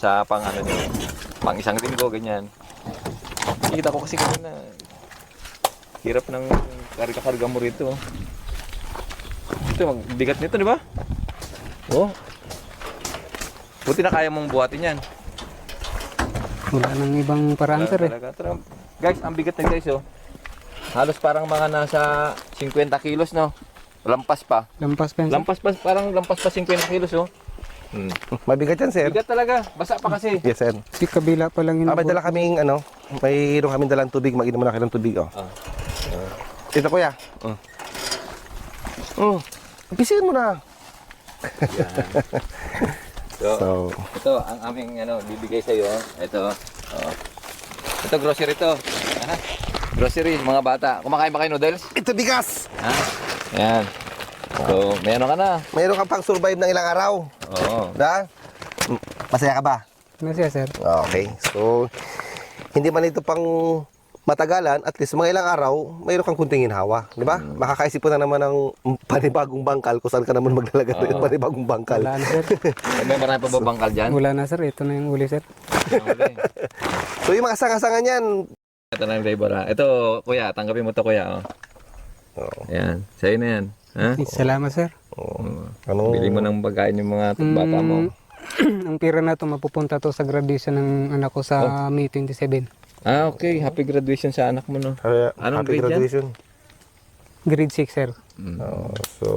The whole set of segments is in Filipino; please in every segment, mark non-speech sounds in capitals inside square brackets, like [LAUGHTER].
sa pang ano nyo, pang isang linggo, ganyan. Kita ko kasi kanina, hirap ng karga-karga mo rito. Ito, bigat nito, di ba? Oh. Buti na kaya mong buhatin yan. Wala nang ibang paraan sir eh. Talaga. Guys, ang bigat na guys, oh. Halos parang mga nasa 50 kilos, no? Lampas pa. Lampas pa. Lampas pa, parang lampas pa 50 kilos, oh. Hmm. Mabigat yan, sir. Bigat talaga. Basa pa kasi. Yes, sir. Si kabila pa lang yun. Ah, may dala kaming ano, mayroon kaming dalang tubig, mag-inom na kayo ng tubig, oh. Ah. Ito, kuya. Mm. Mm. Pisiin mo na. [LAUGHS] So, So, ito ang aming ano, bibigay sa iyo. Ito. Oh. Ito grocery to. Ha? Grocery mga bata. Kumakain ba kayo noodles? ito bigas! Ha? Yan. So, meron ka na. Mayroon kang pang survive ng ilang araw. Oo. Da? Mm, Masaya ka ba? Siya sir? Okay. So, hindi man ito pang matagalan, at least mga ilang araw, mayroon kang kunting inhawa. Di ba? Makakaisip ko na naman ng panibagong bangkal kung saan ka naman maglalagay ng panibagong bangkal. Wala na sir. May marami pa ba bangkal dyan? Wala na sir. Ito na yung uli sir. Okay. [LAUGHS] So, yung mga sanga-sanga niyan, Ito na yung flavor ha. Ito, kuya, tanggapin mo to kuya. Oh. Oo. Yan. Sa'yo na yan. Ha? Salamat sir. Oo. ano, Bili mo ng pagkain yung mga bata mo. Mm, [CLEARS THROAT] ang pira na to mapupunta to sa graduation ng anak ko sa May 27. Ah, okay. Happy graduation sa anak mo, no? Kaya, Anong happy grade yan? graduation. Grade 6 sir. Mm. Oo, so,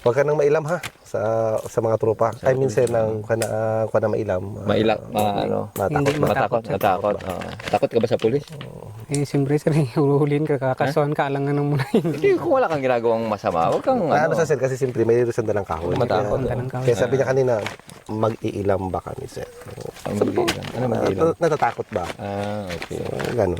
wag ka nang mailam ha sa sa mga tropa. I mean, sir, nang ka na, ka na mailam. ah, Mailak, ma, ano, matakot Hindi na. matakot, matakot. Oo. Takot ka ba sa pulis? Eh siyempre sir, [LAUGHS] huhulihin ka, kakasuhan ka lang ng muna yun. Hindi, kung wala kang ginagawang masama, huwag kang, ano, ano sa sir, kasi siyempre may sanda ng kahoy. Matakot. Kaya, Dalang sabi niya kanina, mag-iilam ba kami, sir? Ano mag-iilan? Nat- Natatakot ba? Ah, okay. So, ganun.